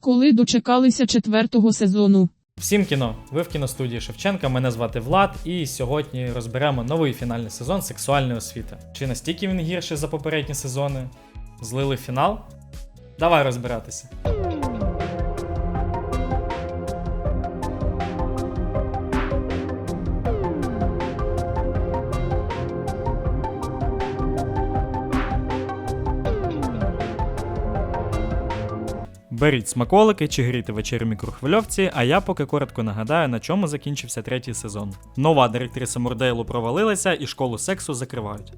Коли дочекалися четвертого сезону. Всім кіно! Ви в кіностудії Шевченка. Мене звати Влад, і сьогодні розберемо новий фінальний сезон сексуальної освіти. Чи настільки він гірший за попередні сезони? Злили фінал? Давай розбиратися. Беріть смаколики чи грійте вечерю в мікрохвильовці, а я поки коротко нагадаю, на чому закінчився третій сезон. Нова директриса Мордейлу провалилася і школу сексу закривають.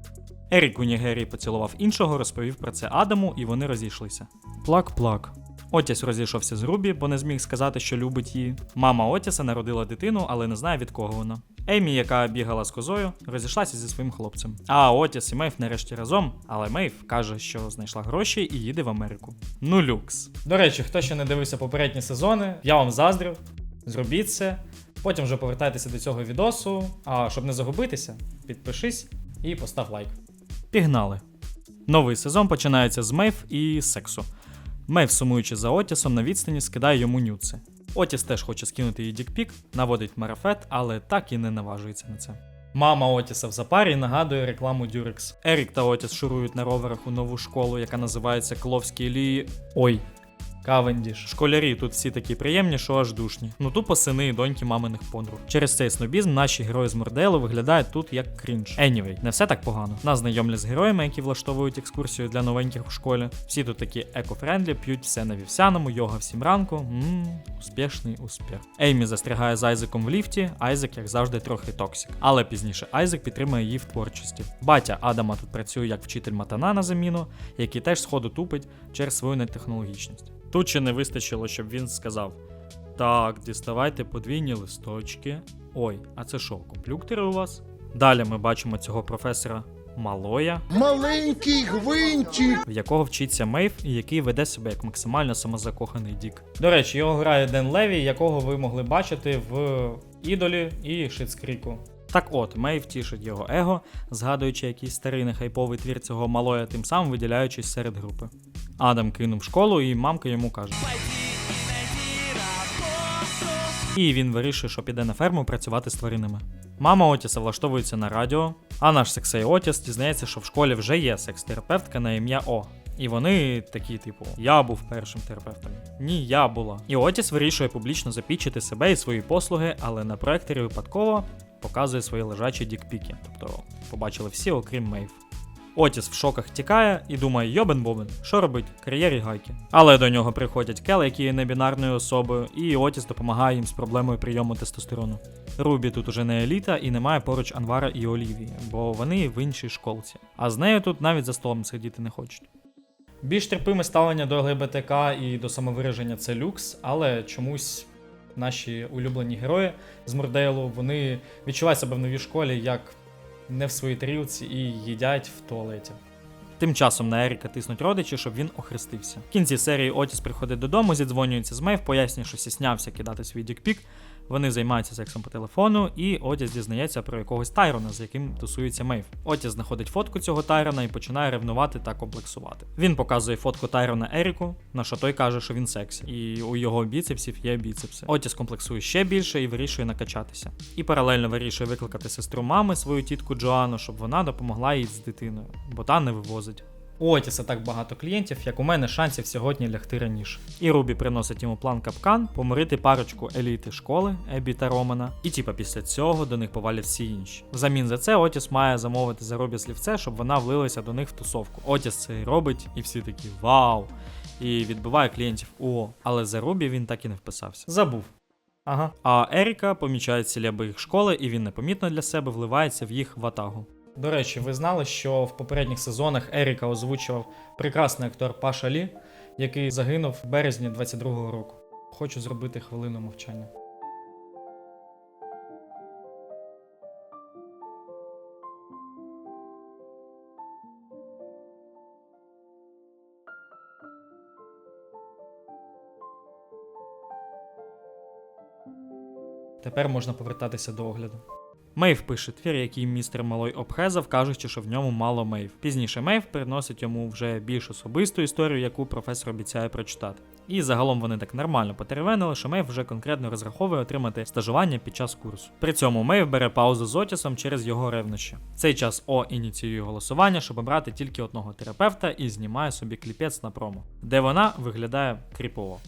Ерік у Нігерії поцілував іншого, розповів про це Адаму, і вони розійшлися. Плак-плак. Отіс розійшовся з Рубі, бо не зміг сказати, що любить її. Мама Отіса народила дитину, але не знає від кого вона. Емі, яка бігала з козою, розійшлася зі своїм хлопцем. А Отіс і Мейв нарешті разом, але Мейв каже, що знайшла гроші і їде в Америку. Ну люкс. До речі, хто ще не дивився попередні сезони, я вам заздрю. Зробіть це. Потім вже повертайтеся до цього відосу. А щоб не загубитися, підпишись і постав лайк. Пігнали. Новий сезон починається з Мейв і сексу. Мейв, сумуючи за Отісом, на відстані скидає йому нюци. Отіс теж хоче скинути їй дікпік, наводить марафет, але так і не наважується на це. Мама Отіса в запарі нагадує рекламу Дюрекс. Ерік та Отіс шурують на роверах у нову школу, яка називається Кловські Лії. Ой. Кавендіш. Школярі тут всі такі приємні, що аж душні. Ну тупо сини і доньки маминих подруг. Через цей снобізм наші герої з Морделу виглядають тут як крінж. Anyway, не все так погано. Нас знайомлять з героями, які влаштовують екскурсію для новеньких у школі. Всі тут такі еко-френдлі, п'ють все на вівсяному, йога всім ранку. Ммм, успішний успіх. Еймі застрягає з Айзеком в ліфті, Айзек, як завжди, трохи токсик. Але пізніше Айзек підтримує її в творчості. Батя Адама тут працює як вчитель матана на заміну, який теж сходу тупить через свою нетехнологічність. Тут ще не вистачило, щоб він сказав: Так, діставайте подвійні листочки. Ой, а це що, комплюктери у вас? Далі ми бачимо цього професора Малоя, Маленький гвинтик. в якого вчиться Мейв і який веде себе як максимально самозакоханий Дік. До речі, його грає Ден Леві, якого ви могли бачити в ідолі і Шицкріку. Так от, Мейв тішить його его, згадуючи якийсь старий нехайповий твір цього малоя, тим самим виділяючись серед групи. Адам кинув школу, і мамка йому каже. І він вирішує, що піде на ферму працювати з тваринами. Мама Отіса влаштовується на радіо, а наш сексей Отіс дізнається, що в школі вже є секс-терапевтка на ім'я О. І вони такі, типу, я був першим терапевтом. Ні, я була. І Отіс вирішує публічно запічити себе і свої послуги, але на проекторі випадково показує свої лежачі дікпіки. Тобто побачили всі, окрім Мейв. Отіс в шоках тікає і думає, йобен бобен, що робить? Кар'єрі гайки. Але до нього приходять Кел, які є небінарною особою, і Отіс допомагає їм з проблемою прийому тестостерону. Рубі тут уже не еліта і немає поруч Анвара і Олівії, бо вони в іншій школці. А з нею тут навіть за столом сидіти не хочуть. Більш терпиме ставлення до ЛГБТК і до самовираження це люкс, але чомусь наші улюблені герої з Мордейлу вони відчувають себе в новій школі як не в своїй тарілці і їдять в туалеті. Тим часом на Еріка тиснуть родичі, щоб він охрестився. В кінці серії Отіс приходить додому, зідзвонюється з Мейв, пояснює, що сіснявся кидати свій дікпік. Вони займаються сексом по телефону, і Отіс дізнається про якогось Тайрона, з яким тусується Мейв. Отіс знаходить фотку цього Тайрона і починає ревнувати та комплексувати. Він показує фотку Тайрона Еріку, на що той каже, що він сексі, і у його біцепсів є біцепси. Отіс комплексує ще більше і вирішує накачатися. І паралельно вирішує викликати сестру мами, свою тітку Джоанну, щоб вона допомогла їй з дитиною, бо та не вивозить. У Отіса так багато клієнтів, як у мене шансів сьогодні лягти раніше. І Рубі приносить йому план капкан, помирити парочку еліти школи Ебі та Романа, і типа після цього до них повалять всі інші. Взамін за це Отіс має замовити за Рубі слівце, щоб вона влилася до них в тусовку. Отіс це робить, і всі такі вау! І відбиває клієнтів УО. Але за Рубі він так і не вписався. Забув. Ага. А Еріка помічає цілі їх школи, і він непомітно для себе вливається в їх ватагу. До речі, ви знали, що в попередніх сезонах Еріка озвучував прекрасний актор Паша Лі, який загинув в березні 22-го року. Хочу зробити хвилину мовчання. Тепер можна повертатися до огляду. Мейв пише твір, який містер Малой обхезав, кажучи, що в ньому мало Мейв. Пізніше Мейв приносить йому вже більш особисту історію, яку професор обіцяє прочитати. І загалом вони так нормально потеревенили, що Мейв вже конкретно розраховує отримати стажування під час курсу. При цьому Мейв бере паузу з Отісом через його ревнощі. Цей час О ініціює голосування, щоб обрати тільки одного терапевта і знімає собі кліпець на промо, де вона виглядає кріпово.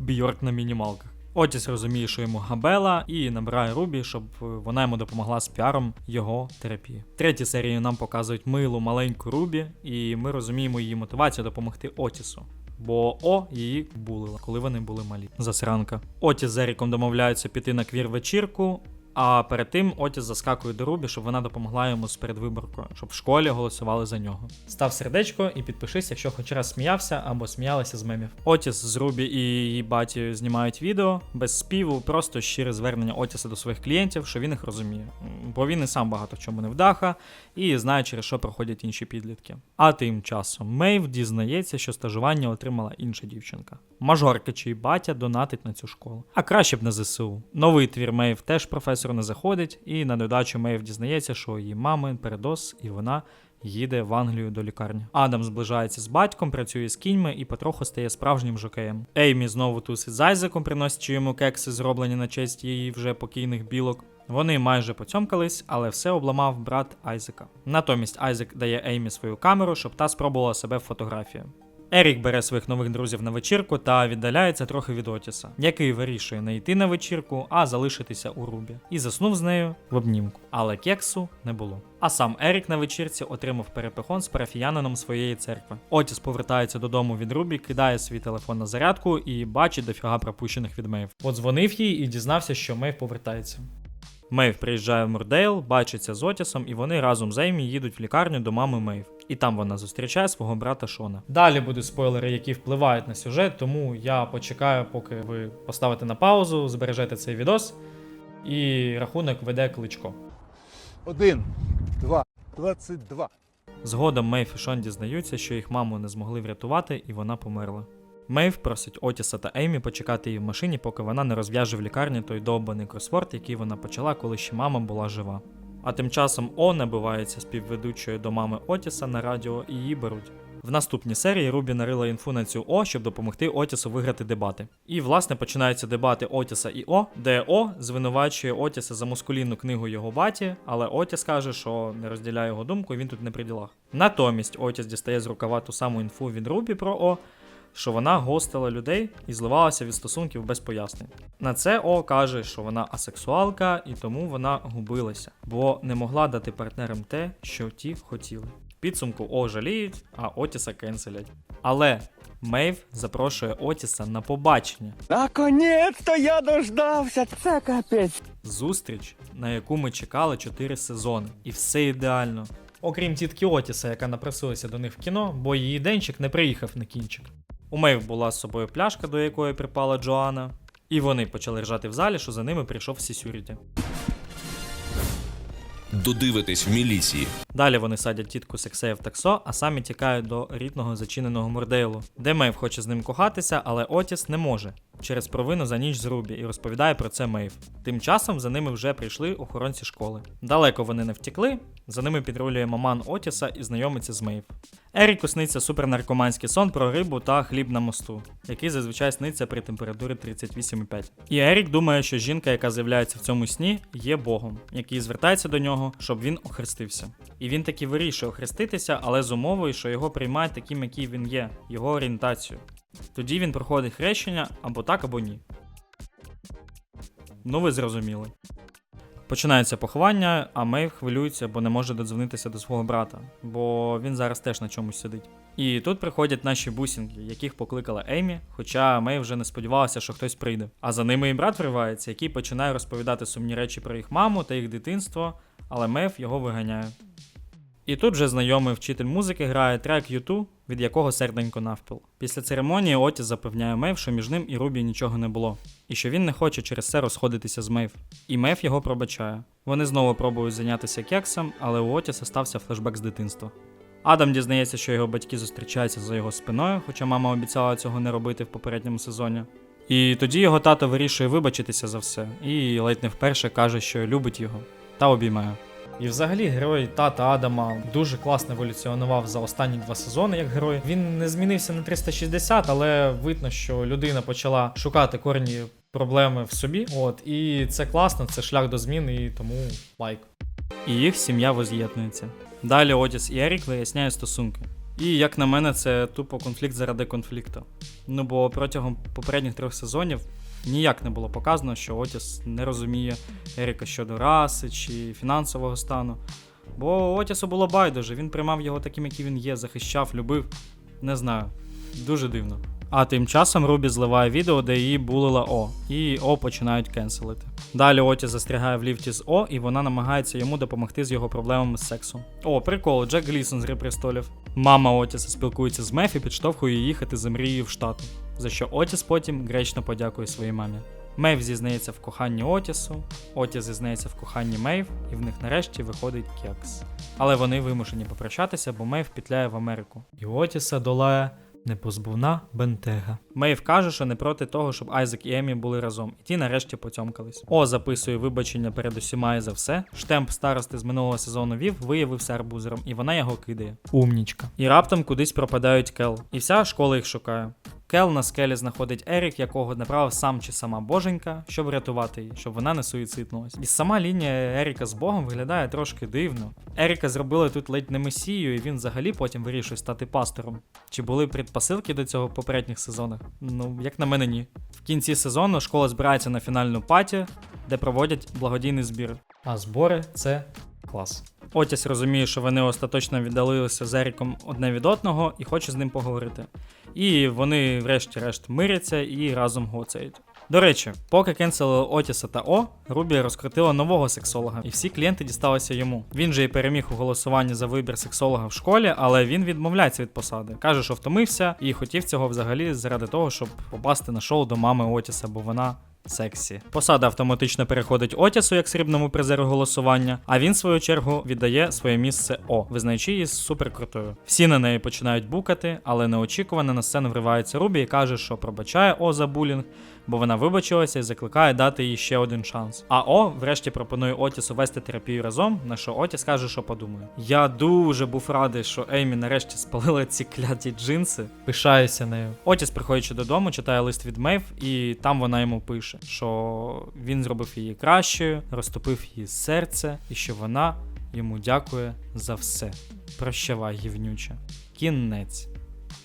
Бьорк на мінімалках. Отіс розуміє, що йому габела, і набирає Рубі, щоб вона йому допомогла з піаром його терапії. Третій серії нам показують милу маленьку Рубі, і ми розуміємо її мотивацію допомогти Отісу. Бо О її булила, коли вони були малі. Засранка. Отіс з Еріком домовляються піти на квір вечірку. А перед тим Отіс заскакує до Рубі, щоб вона допомогла йому з передвиборкою, щоб в школі голосували за нього. Став сердечко і підпишись, якщо хоч раз сміявся або сміялися з мемів. Отіс з Рубі і її баті знімають відео без співу, просто щире звернення Отіса до своїх клієнтів, що він їх розуміє. Бо він і сам багато в чому не вдаха і знає, через що проходять інші підлітки. А тим часом Мейв дізнається, що стажування отримала інша дівчинка. Мажорка, чий батя донатить на цю школу. А краще б на ЗСУ. Новий твір Мейв теж професор не заходить, і на додачу Мейв дізнається, що її мами передос, і вона їде в Англію до лікарні. Адам зближається з батьком, працює з кіньми і потроху стає справжнім жокеєм. Еймі знову тусить з Айзеком, приносячи йому кекси, зроблені на честь її вже покійних білок. Вони майже поцьомкались, але все обламав брат Айзека. Натомість Айзек дає Еймі свою камеру, щоб та спробувала себе в фотографії. Ерік бере своїх нових друзів на вечірку та віддаляється трохи від Отіса, який вирішує не йти на вечірку, а залишитися у Рубі. І заснув з нею в обнімку. Але кексу не було. А сам Ерік на вечірці отримав перепихон з парафіянином своєї церкви. Отіс повертається додому від Рубі, кидає свій телефон на зарядку і бачить дофіга пропущених від Мейв. Подзвонив їй і дізнався, що Мейв повертається. Мейв приїжджає в Мурдейл, бачиться з Отісом, і вони разом з Еймі їдуть в лікарню до мами Мейв. І там вона зустрічає свого брата Шона. Далі будуть спойлери, які впливають на сюжет, тому я почекаю, поки ви поставите на паузу, збережете цей відос. І рахунок веде кличко. Один, два, двадцять два. Згодом Мейв і Шон дізнаються, що їх маму не змогли врятувати, і вона померла. Мейв просить Отіса та Еймі почекати її в машині, поки вона не розв'яже в лікарні той довбаний кросворд, який вона почала, коли ще мама була жива. А тим часом О набивається співведучою до мами Отіса на радіо і її беруть. В наступній серії Рубі нарила інфу на цю О, щоб допомогти Отісу виграти дебати. І власне починаються дебати Отіса і О, де О звинувачує Отіса за мускулінну книгу його баті, але Отіс каже, що не розділяє його думку, і він тут не при ділах. Натомість Отіс дістає з рукава ту саму інфу від Рубі про О, що вона гостила людей і зливалася від стосунків без пояснень. На це О каже, що вона асексуалка і тому вона губилася, бо не могла дати партнерам те, що ті хотіли. Підсумку О жаліють, а Отіса кенселять. Але Мейв запрошує Отіса на побачення. Наконец-то я дождався. Це капець. Зустріч, на яку ми чекали 4 сезони, і все ідеально. Окрім тітки Отіса, яка напросилася до них в кіно, бо її денчик не приїхав на кінчик. У Мейв була з собою пляшка, до якої припала Джоанна, і вони почали ржати в залі, що за ними прийшов Сісюріті. Додивитись в міліції. Далі вони садять тітку Сексея в таксо, а самі тікають до рідного зачиненого Мордейлу, де Мейв хоче з ним кохатися, але Отіс не може через провину за ніч з Рубі і розповідає про це Мейв. Тим часом за ними вже прийшли охоронці школи. Далеко вони не втекли, за ними підрулює маман Отіса і знайомиться з Мейв. Еріку сниться супернаркоманський сон про рибу та хліб на мосту, який зазвичай сниться при температурі 38,5. І Ерік думає, що жінка, яка з'являється в цьому сні, є Богом, який звертається до нього, щоб він охрестився. І він таки вирішує охреститися, але з умовою, що його приймають таким, який він є, його орієнтацію. Тоді він проходить хрещення або так, або ні. Ну, ви зрозуміли. Починається поховання, а Мейв хвилюється, бо не може додзвонитися до свого брата, бо він зараз теж на чомусь сидить. І тут приходять наші бусінки, яких покликала Еймі, хоча Мей вже не сподівалася, що хтось прийде. А за ними і брат вривається, який починає розповідати сумні речі про їх маму та їх дитинство, але Мейв його виганяє. І тут вже знайомий вчитель музики грає трек U2, від якого серденько навпіл. Після церемонії Отіс запевняє Мейв, що між ним і Рубі нічого не було, і що він не хоче через це розходитися з Мейв. І Мейв його пробачає. Вони знову пробують зайнятися кексом, але у Отіса стався флешбек з дитинства. Адам дізнається, що його батьки зустрічаються за його спиною, хоча мама обіцяла цього не робити в попередньому сезоні. І тоді його тато вирішує вибачитися за все, і ледь не вперше каже, що любить його. Та обіймає. І взагалі герой тата Адама дуже класно еволюціонував за останні два сезони як герой. Він не змінився на 360, але видно, що людина почала шукати корні проблеми в собі. От, і це класно, це шлях до змін, і тому лайк. І їх сім'я воз'єднується. Далі Одіс і Ерік виясняють стосунки. І як на мене, це тупо конфлікт заради конфлікту. Ну бо протягом попередніх трьох сезонів ніяк не було показано, що Отіс не розуміє Еріка щодо раси чи фінансового стану. Бо Отісу було байдуже, він приймав його таким, який він є, захищав, любив. Не знаю. Дуже дивно. А тим часом Рубі зливає відео, де її булила О, і О починають кенселити. Далі Оті застрягає в ліфті з О, і вона намагається йому допомогти з його проблемами з сексом. О, прикол, Джек Глісон з Гри престолів. Мама Отіса спілкується з Мефі, підштовхує їхати за мрією в штати, за що Отіс потім гречно подякує своїй мамі. Мейв зізнається в коханні Отісу, Отіс зізнається в коханні Мейв, і в них нарешті виходить кекс. Але вони вимушені попрощатися, бо Мейв пітляє в Америку. І Отіса долає непозбувна бентега. Мейв каже, що не проти того, щоб Айзек і Емі були разом, і ті нарешті потьомкались. О записує вибачення перед усіма і за все. Штемп старости з минулого сезону вів виявився арбузером, і вона його кидає. Умнічка. І раптом кудись пропадають Кел. І вся школа їх шукає. Кел на скелі знаходить Ерік, якого направив сам чи сама боженька, щоб врятувати її, щоб вона не суїциднулась. І сама лінія Еріка з Богом виглядає трошки дивно. Еріка зробили тут ледь не месію, і він взагалі потім вирішує стати пастором. Чи були предпосилки до цього в попередніх сезонах? Ну, як на мене, ні. В кінці сезону школа збирається на фінальну паті, де проводять благодійний збір. А збори це клас. Отіс розуміє, що вони остаточно віддалилися з Еріком одне від одного і хоче з ним поговорити. І вони, врешті-решт, миряться і разом гоцають. До речі, поки кенселили Отіса та О, Рубі розкрутила нового сексолога, і всі клієнти дісталися йому. Він же і переміг у голосуванні за вибір сексолога в школі, але він відмовляється від посади. Каже, що втомився і хотів цього взагалі заради того, щоб попасти на шоу до мами Отіса, бо вона Сексі. Посада автоматично переходить Отісу як срібному призеру голосування, а він, в свою чергу, віддає своє місце О, визнаючи її суперкрутою. Всі на неї починають букати, але неочікувано на сцену вривається Рубі і каже, що пробачає О за булінг, бо вона вибачилася і закликає дати їй ще один шанс. А О, врешті, пропонує Отісу вести терапію разом, на що Отіс каже, що подумає. Я дуже був радий, що Еймі нарешті спалила ці кляті джинси. Пишаюся нею. Отіс, приходячи додому, читає лист від Мейв, і там вона йому пише, що він зробив її кращою, розтопив її серце, і що вона йому дякує за все. Прощавай, гівнюча. Кінець.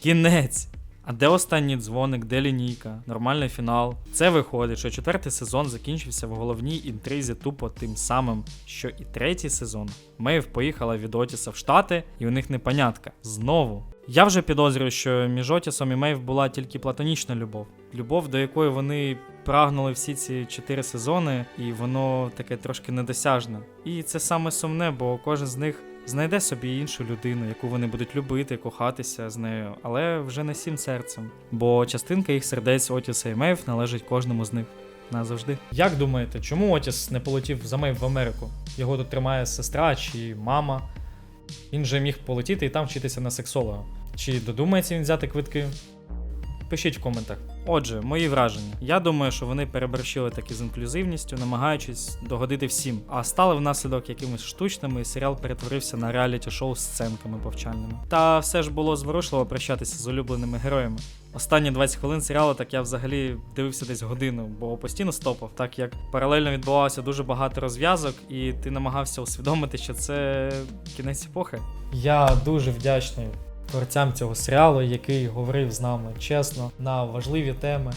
Кінець. А де останній дзвоник, де лінійка, нормальний фінал. Це виходить, що четвертий сезон закінчився в головній інтризі тупо тим самим, що і третій сезон. Мейв поїхала від Отіса в Штати, і у них непонятка. Знову. Я вже підозрюю, що між Отісом і Мейв була тільки платонічна любов. Любов, до якої вони прагнули всі ці чотири сезони, і воно таке трошки недосяжне. І це саме сумне, бо кожен з них знайде собі іншу людину, яку вони будуть любити, кохатися з нею, але вже не всім серцем. Бо частинка їх сердець Отіса і Мейв належить кожному з них. Назавжди. Як думаєте, чому Отіс не полетів за Мейв в Америку? Його тут тримає сестра чи мама. Він же міг полетіти і там вчитися на сексолога. Чи додумається він взяти квитки? Пишіть в коментах. Отже, мої враження. Я думаю, що вони переборщили таки з інклюзивністю, намагаючись догодити всім, а стали внаслідок якимись штучними, і серіал перетворився на реаліті-шоу з сценками повчальними. Та все ж було зворушливо прощатися з улюбленими героями. Останні 20 хвилин серіалу так я взагалі дивився десь годину, бо постійно стопав, так як паралельно відбувалося дуже багато розв'язок, і ти намагався усвідомити, що це кінець епохи. Я дуже вдячний творцям цього серіалу, який говорив з нами чесно на важливі теми,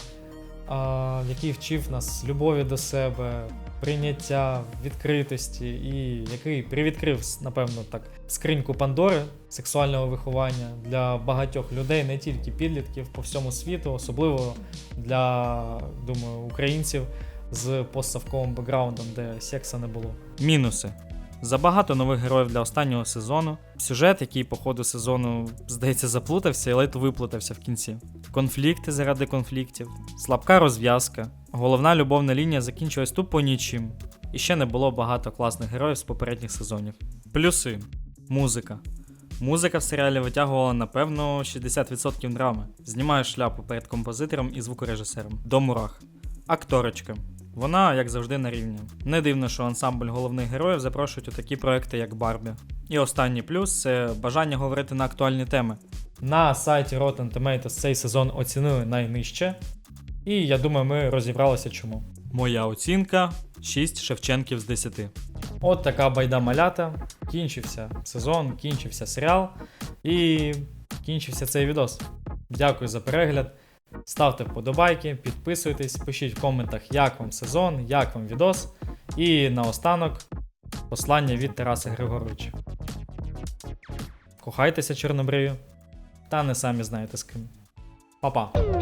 який вчив нас любові до себе, прийняття, відкритості, і який привідкрив, напевно, так, скриньку Пандори сексуального виховання для багатьох людей, не тільки підлітків по всьому світу, особливо для, думаю, українців з постсовковим бекграундом, де секса не було. Мінуси. Забагато нових героїв для останнього сезону. Сюжет, який по ходу сезону, здається, заплутався і ледь виплутався в кінці. Конфлікти заради конфліктів, слабка розв'язка. Головна любовна лінія закінчилась тупо нічим. І ще не було багато класних героїв з попередніх сезонів. Плюси. Музика. Музика в серіалі витягувала, напевно, 60% драми. Знімаю шляпу перед композитором і звукорежисером. До мурах. Акторочка. Вона, як завжди, на рівні. Не дивно, що ансамбль головних героїв запрошують у такі проекти, як Барбі. І останній плюс це бажання говорити на актуальні теми. На сайті Rotten Tomatoes цей сезон оцінили найнижче, і я думаю, ми розібралися чому. Моя оцінка 6 Шевченків з 10. От така байда малята. Кінчився сезон, кінчився серіал і кінчився цей відос. Дякую за перегляд. Ставте вподобайки, підписуйтесь, пишіть в коментах, як вам сезон, як вам відос. І наостанок послання від Тараса Григоровича. Кохайтеся чорнобриві, та не самі знаєте з ким. Па-па!